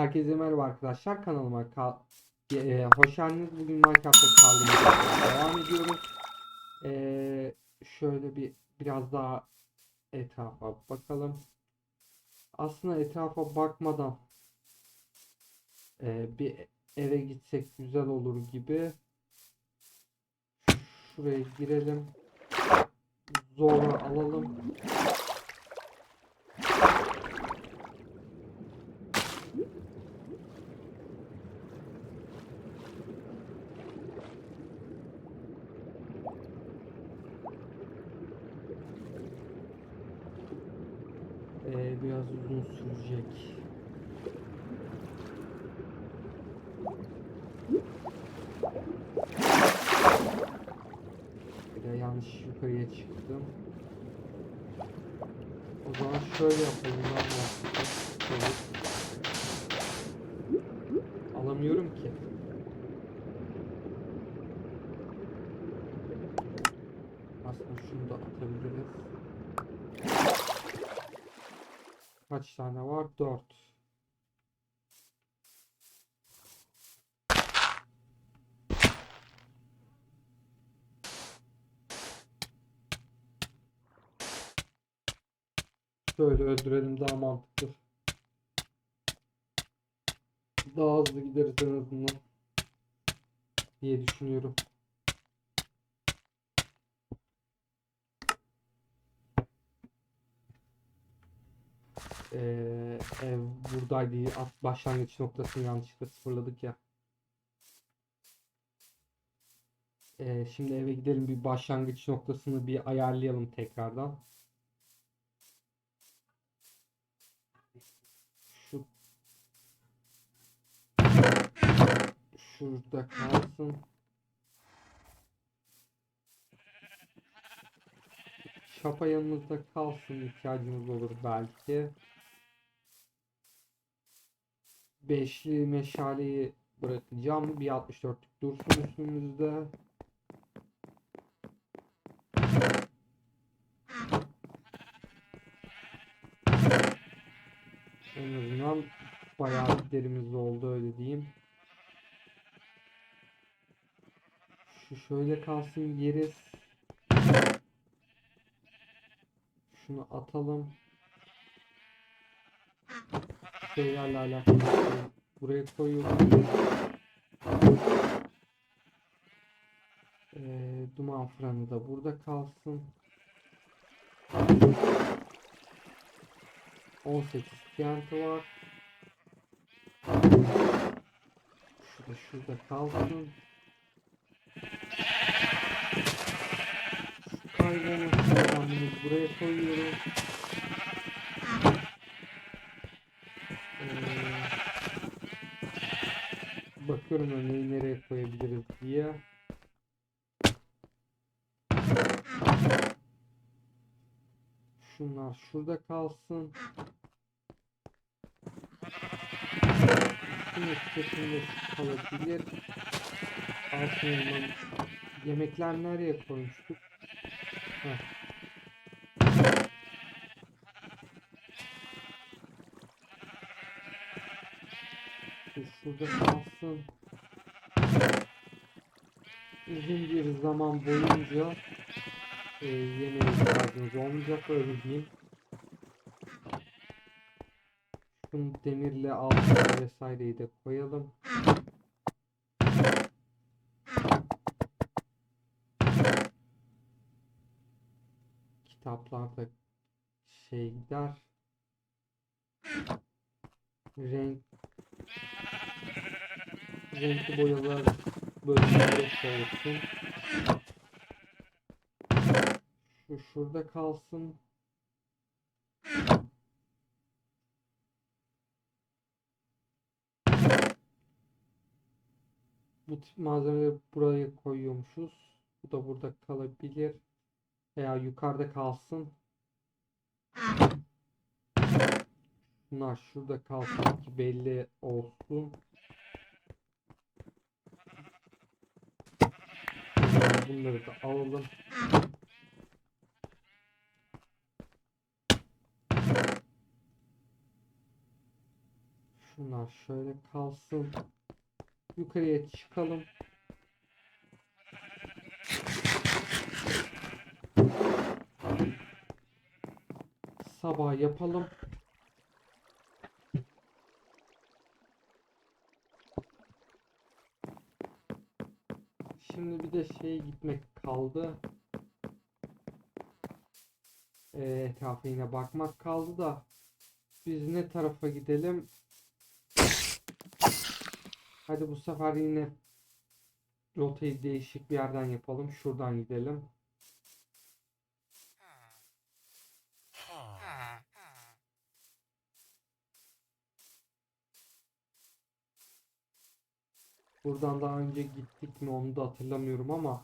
Herkese merhaba arkadaşlar kanalıma ka- e, hoş geldiniz. Bugün Minecraft'ta kaldığımız devam ediyoruz. E, şöyle bir biraz daha etrafa bakalım. Aslında etrafa bakmadan e, bir eve gitsek güzel olur gibi. Şuraya girelim. Zorla alalım. Ee, biraz uzun sürecek. Bir de yanlış yukarıya çıktım. O zaman şöyle yapalım. Alamıyorum ki. Aslında şunu da atabiliriz. Kaç tane var? 4. Şöyle öldürelim daha mantıklı. Daha hızlı gideriz en azından. Diye düşünüyorum. Ee, ev buradaydı. At başlangıç noktasını yanlışlıkla sıfırladık ya. Ee, şimdi eve gidelim bir başlangıç noktasını bir ayarlayalım tekrardan. Şu şurada kalsın. Şapa yanımızda kalsın ihtiyacımız olur belki. Beşli meşaleyi bırakacağım. Bir 64'lük dursun üstümüzde. En azından bayağı derimiz oldu öyle diyeyim. Şu şöyle kalsın yeriz. Şunu atalım. Şeylerle alakalı buraya koyuyorum. Ee, duman fırını da burada kalsın. 18 TNT var. Şu da şurada kalsın. Ben bunu buraya koyuyorum. Ee, bakıyorum örneği nereye koyabiliriz diye. Şunlar şurada kalsın. Üstün etiketinde kalabilir. Altına yemekler nereye koymuştuk? Heh. Şurada kalsın. Uzun bir zaman boyunca e, yemeğe ihtiyacımız olmayacak öyle diyeyim. Şunu demirle altına vesaireyi de koyalım. Kitaplarda şey gider. Renk renkli boyalar bölümleri olsun. Şu şurada kalsın. Bu tip malzemeleri buraya koyuyormuşuz. Bu da burada kalabilir. Veya yukarıda kalsın. Bunlar şurada kalsın ki belli olsun. Bunları da alalım. Şunlar şöyle kalsın. Yukarıya çıkalım. Sabah yapalım. Şimdi bir de şeye gitmek kaldı. Ee, etrafa yine bakmak kaldı da biz ne tarafa gidelim? Hadi bu sefer yine rotayı değişik bir yerden yapalım. Şuradan gidelim. Buradan daha önce gittik mi onu da hatırlamıyorum ama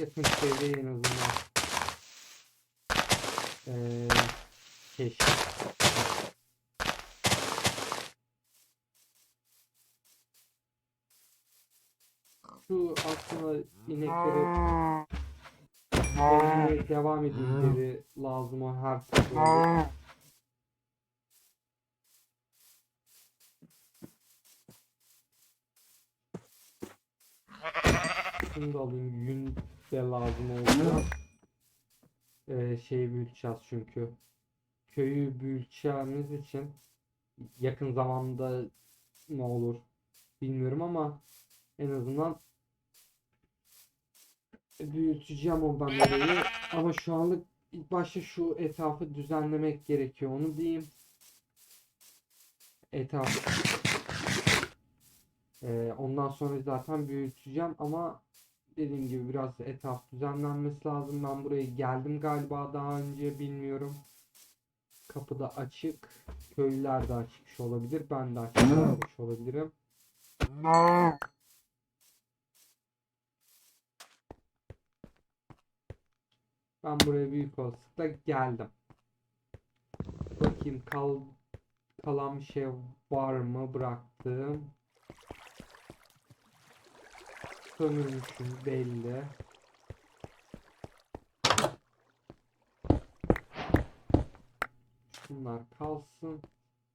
yakın çevreye en azından. Keşif şu aslında inekleri Eğmeye devam edilmeleri lazım her seferinde. Şunu da alayım. Yün de lazım oldu. Ee, şeyi büyüteceğiz çünkü. Köyü büyüteceğimiz için yakın zamanda ne olur bilmiyorum ama en azından büyüteceğim o ben orayı. Ama şu anlık ilk başta şu etrafı düzenlemek gerekiyor. Onu diyeyim. Etraf. Ee, ondan sonra zaten büyüteceğim ama dediğim gibi biraz etraf düzenlenmesi lazım. Ben buraya geldim galiba daha önce bilmiyorum. Kapı da açık. Köylüler de açmış olabilir. Ben de açmış olabilirim. Ben buraya büyük olasılıkla geldim. Bakayım kal kalan bir şey var mı bıraktım. Sömürmüşüm belli. Şunlar kalsın.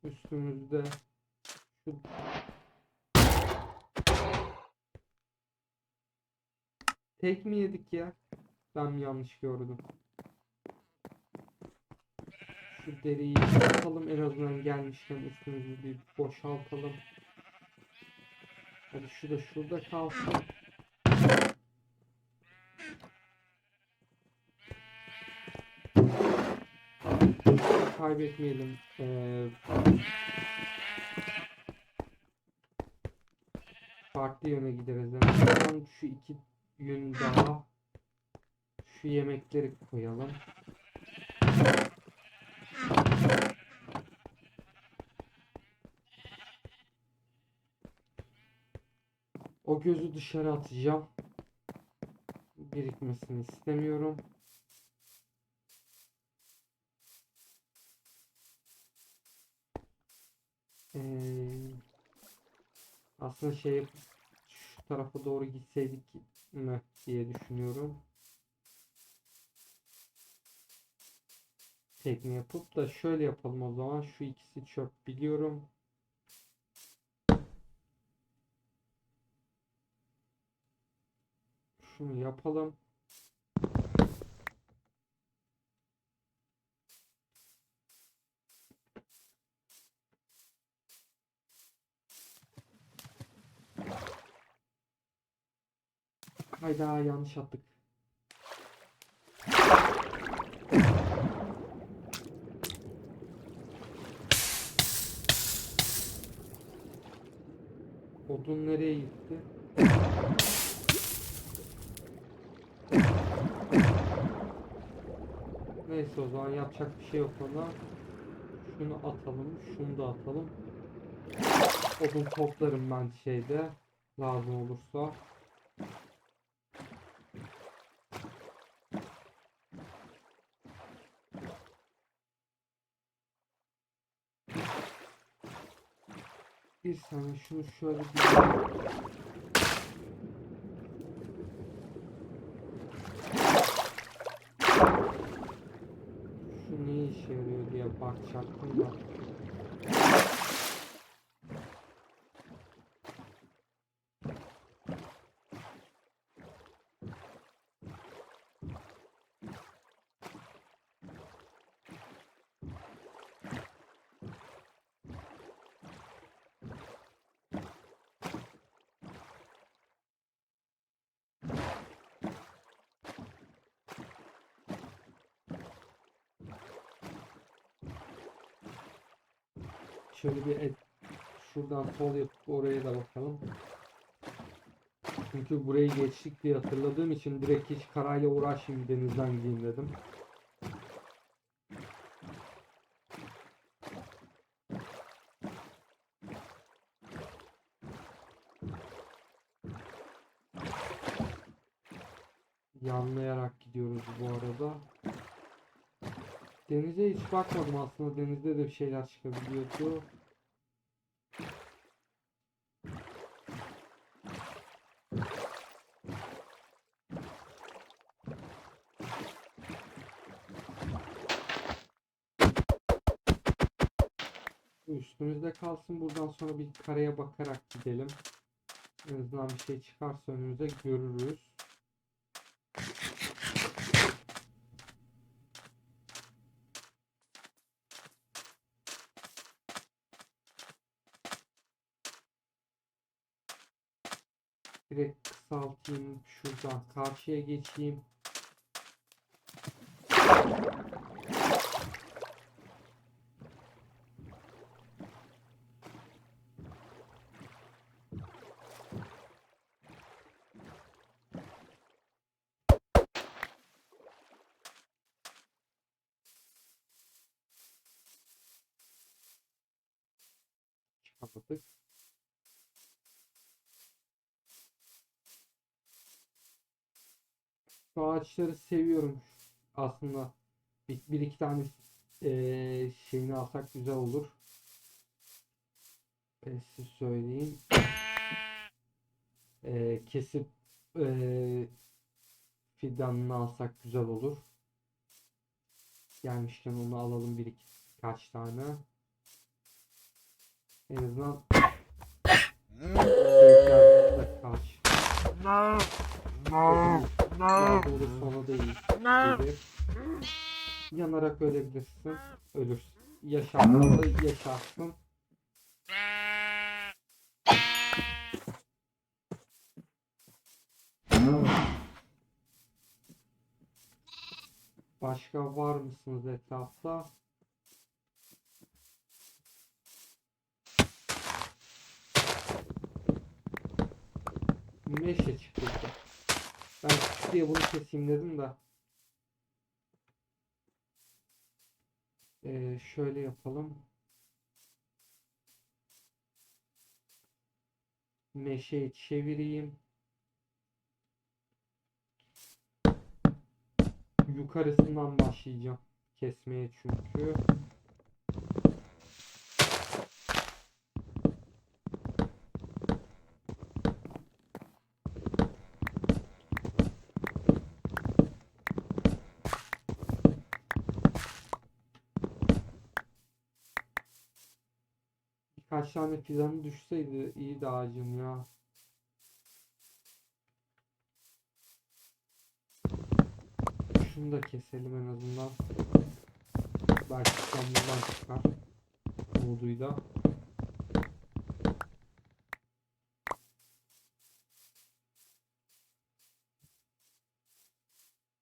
Üstümüzde şu Tek mi yedik ya? Ben mi yanlış gördüm? Şu deriyi atalım en azından gelmişken üstümüzü bir boşaltalım. Hadi şu da şurada kalsın. Kaybetmeyelim. Ee, farklı yöne gideriz. Azından şu iki yün daha şu yemekleri koyalım. O gözü dışarı atacağım. Birikmesini istemiyorum. Aslında şey şu tarafa doğru gitseydik mi diye düşünüyorum. Tekne yapıp da şöyle yapalım o zaman. Şu ikisi çöp biliyorum. Şunu yapalım. Hayda yanlış attık. Odun nereye gitti? Neyse o zaman yapacak bir şey yok ona. Şunu atalım, şunu da atalım. Odun toplarım ben şeyde lazım olursa. Bir saniye şunu şöyle bir Şu ne işe yarıyor diye bak. atacaktım da. Şöyle bir et, şuradan sol yapıp oraya da bakalım. Çünkü burayı geçtik diye hatırladığım için direkt hiç karayla uğraşmayayım denizden gideyim dedim. Yanlayarak gidiyoruz bu arada. Denize bakmadım aslında. Denizde de bir şeyler çıkabiliyordu. Üstümüzde kalsın. Buradan sonra bir karaya bakarak gidelim. En azından bir şey çıkarsa önümüze görürüz. Direkt kısaltayım. Şuradan karşıya geçeyim. Çıkamadık. Şu ağaçları seviyorum aslında. Bir, bir iki tane eee, şeyini alsak güzel olur. Ben size söyleyeyim. Eee, kesip eee fidanını alsak güzel olur. Gelmişken onu alalım bir iki kaç tane. En azından kaç. Lazım olur sonu değil. Gibi. Yanarak ölebilirsin. Ölürsün. Yaşarsan da yaşarsın. Başka var mısınız etrafta? Meşe çıktı. Ben diye bunu keseyim dedim de. Ee, şöyle yapalım. Meşeyi çevireyim. Yukarısından başlayacağım kesmeye çünkü. Birkaç tane düşseydi iyiydi ağacım ya. Şunu da keselim en azından. Belki İstanbul'dan çıkar. Umuduyla.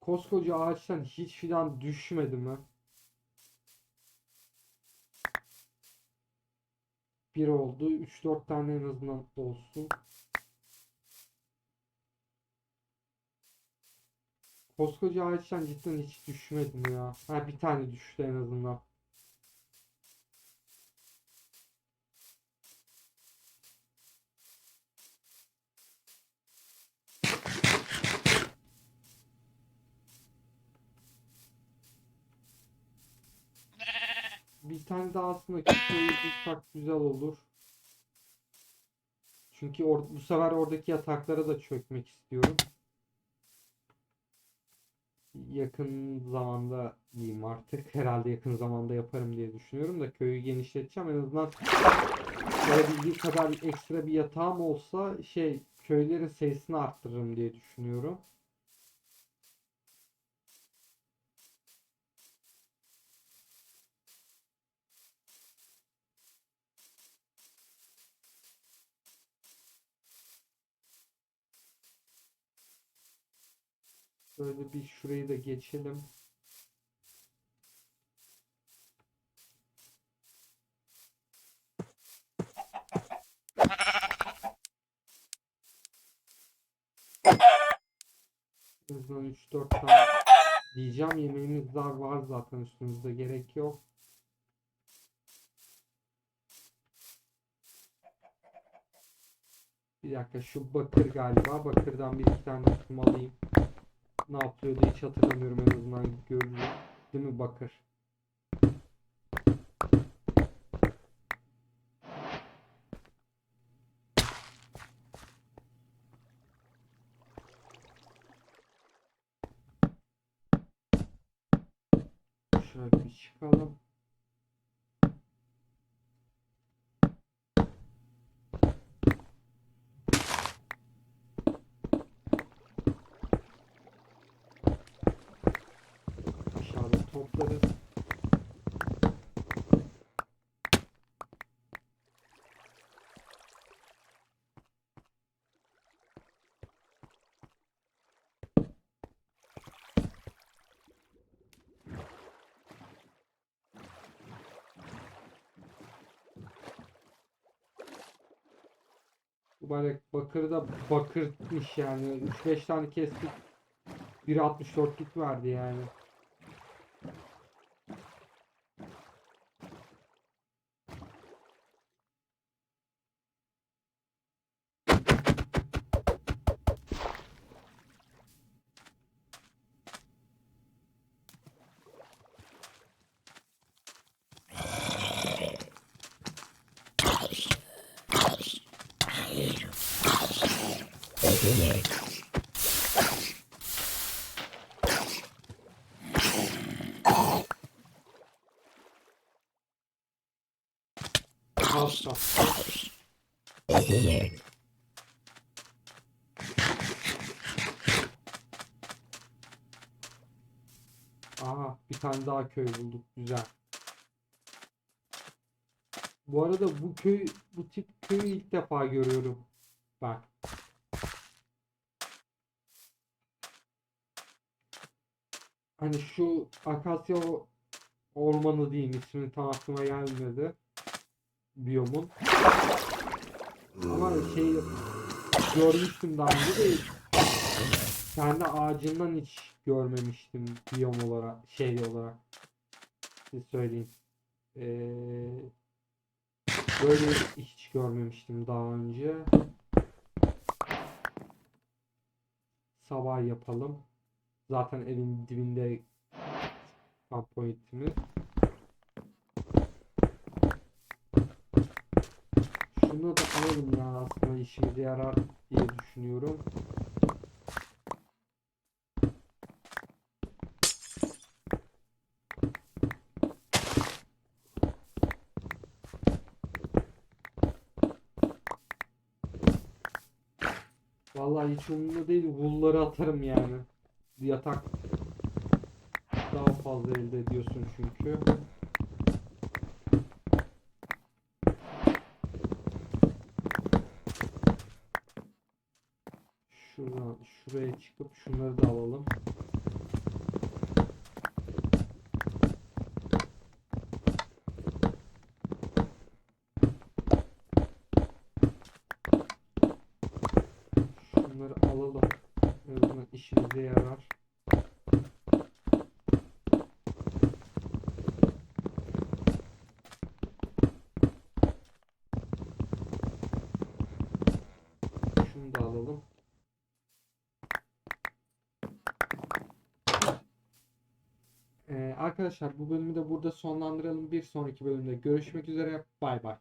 Koskoca ağaçtan hiç fidan düşmedi mi? Bir oldu. 3-4 tane en azından olsun. Koskoca ağaçtan cidden hiç düşmedim ya. Ha bir tane düştü en azından. Bir tane daha aslında kütüğü bulsak güzel olur. Çünkü or bu sefer oradaki yataklara da çökmek istiyorum. yakın zamanda diyeyim artık. Herhalde yakın zamanda yaparım diye düşünüyorum da köyü genişleteceğim. En azından olabildiği kadar ekstra bir yatağım olsa şey köylerin sayısını arttırırım diye düşünüyorum. Böyle bir şurayı da geçelim. En azından 3-4 tane diyeceğim yemeğimiz var, var zaten üstümüzde gerek yok. Bir dakika şu bakır galiba. Bakırdan bir iki tane alayım. Ne yapıyordu hiç hatırlamıyorum en azından görürüm. Değil mi bakır? Şöyle bir çıkalım. Mübarek bakır da bakırmış yani. 3-5 tane kestik. 1.64'lük verdi yani. Altta. Aha bir tane daha köy bulduk. Güzel. Bu arada bu köy bu tip köyü ilk defa görüyorum. Bak. Hani şu akasya ormanı diyeyim ismini tam aklıma gelmedi. Biyomun. Ama şey görmüştüm daha önce de kendi ağacından hiç görmemiştim biyom olarak şey olarak. Size söyleyeyim. Ee, böyle hiç görmemiştim daha önce. Sabah yapalım. Zaten evin dibinde kamp pointimiz. Şunu da alalım ya aslında işimize yarar diye düşünüyorum. Vallahi hiç umurumda değil. Wool'ları atarım yani. Yatak daha fazla elde ediyorsun çünkü. Şuradan şuraya çıkıp şunları da alalım. Şunları alalım. En azından işimize yarar. Şunu da alalım. Ee, arkadaşlar bu bölümü de burada sonlandıralım. Bir sonraki bölümde görüşmek üzere. Bay bay.